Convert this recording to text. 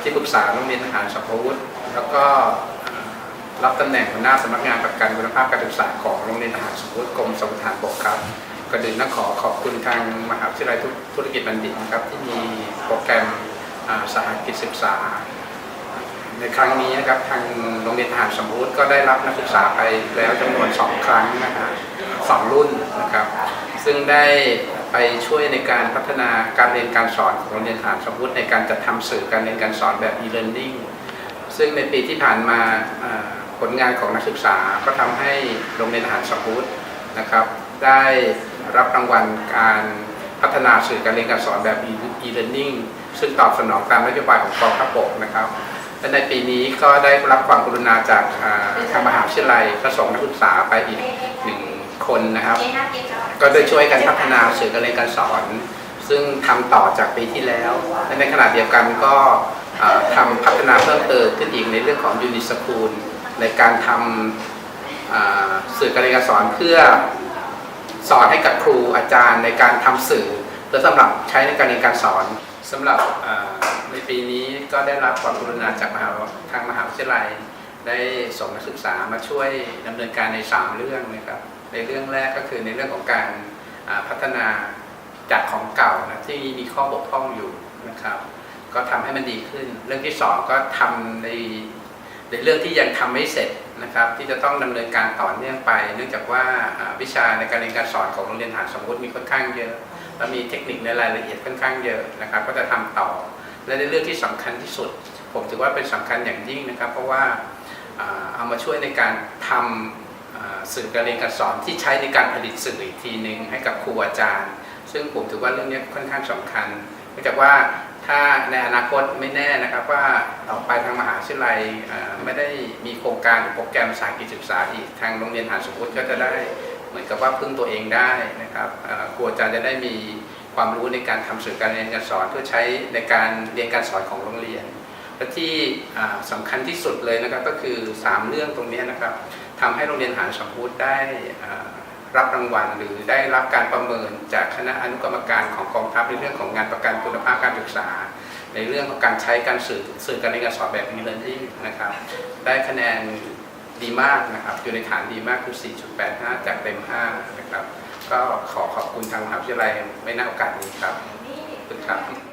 ที่ปรึกษาโรงเรียนทหารสัพพวุฒิแล้วก็รับตำแหน่งหัวหน้าสำนักงานประกันคุณภาพการศึกษาของโรงเรียนทหารสัพพวุฒิกรมสมรทานบกครับก็ดึงนักขอขอบคุณทางมหาวิทยาลัยธุรกิจบัณฑิตนะครับที่มีโปรแกรมอ่าสหกิจศึกษา ในครั้งนี้นะครับทางโรงเรียนทหารสมมุติก็ได้รับนักศึกษาไปแล้วจำนวน 2 ครั้งนะครับสองรุ่นนะครับ ซึ่งได้ ไปช่วยในการพัฒนาการเรียนการสอนของโรงเรียนทหารสมุติในการจัดทำสื่อการเรียนการสอนแบบ e-learning ซึ่งในปีที่ผ่านมาผลงานของนักศึกษาก็ทำให้โรงเรียนทหารสมุตินะครับ ได้รับรางวัลการพัฒนาสื่อการเรียนการสอนแบบ e-learning ซึ่งตอบสนองตามนโยบายของกองทัพบกนะครับและในปีนี้ก็ได้รับความกรุณาจากทางมหาวิทยาลัยก็ส่งนักศึกษาไปอีกหนึ่ง คนนะครับ ก็ได้ช่วยกันพัฒนาสื่อการเรียนการสอน ซึ่งทำต่อจากปีที่แล้วและในขณะเดียวกันก็อ่าทำพัฒนาเพิ่มเติมขึ้นอีกในเรื่องของยูนิสคูลในการทำอ่าสื่อการเรียนการสอนเพื่อสอนให้กับครูอาจารย์ในการทำสื่อเพื่อสำหรับใช้ในการเรียนการสอนสำหรับอ่าในปีนี้ก็ได้รับความกรุณาจากมหาทางมหาวิทยาลัย ได้ส่งนักศึกษามาช่วยดำเนินการใน 3 เรื่องนะครับในเรื่องแรกก็คือในเรื่องของการพัฒนาจากของเก่านะที่มีข้อบกพร่องอยู่นะครับ ก็ทำให้มันดีขึ้น เรื่องที่ 2 ก็ทำในในเรื่องที่ยังทำไม่เสร็จนะครับ ที่จะต้องดำเนินการต่อเนื่องไป เนื่องจากว่าวิชาในการเรียนการสอนของโรงเรียนฐานสมมติมีค่อนข้างเยอะและมีเทคนิคในรายละเอียดค่อนข้างเยอะนะครับ ก็จะทำต่อและในเรื่องที่สำคัญที่สุด ผมถือว่าเป็นสำคัญอย่างยิ่งนะครับ เพราะว่า เอามาช่วยในการทำสื่อการเรียนการสอนที่ใช้ในการผลิตสื่ออีกทีหนึ่งให้กับครูอาจารย์ ซึ่งผมถือว่าเรื่องนี้ค่อนข้างสำคัญเนื่องจากว่าถ้าในอนาคตไม่แน่นะครับว่าต่อไปทางมหาวิทยาลัยไม่ได้มีโครงการหรือโปรแกรมสายกิจศึกษาอีกทางโรงเรียนหาสมมติก็จะได้เหมือนกับว่าพึ่งตัวเองได้นะครับครูอาจารย์จะได้มีความรู้ในการทำสื่อการเรียนการสอนเพื่อใช้ในการเรียนการสอนของโรงเรียน และที่อ่าสำคัญที่สุดเลยนะครับก็คือ 3 เรื่องตรงนี้นะครับทำให้โรงเรียนหารสมพุทธได้รับรางวัลหรือได้รับการประเมินจากคณะอนุกรรมการของกองทัพในเรื่องของงานประกันคุณภาพการศึกษา ในเรื่องของการใช้การสื่อสื่อการเรียนการสอนแบบ e-learning นะครับได้คะแนนดีมากนะครับอยู่ในฐานดีมากคือ 4.85 จากเต็ม 5 นะครับ ก็ขอขอบคุณทางมหาวิทยาลัยไม่น่าโอกาสนี้ครับขอบคุณครับ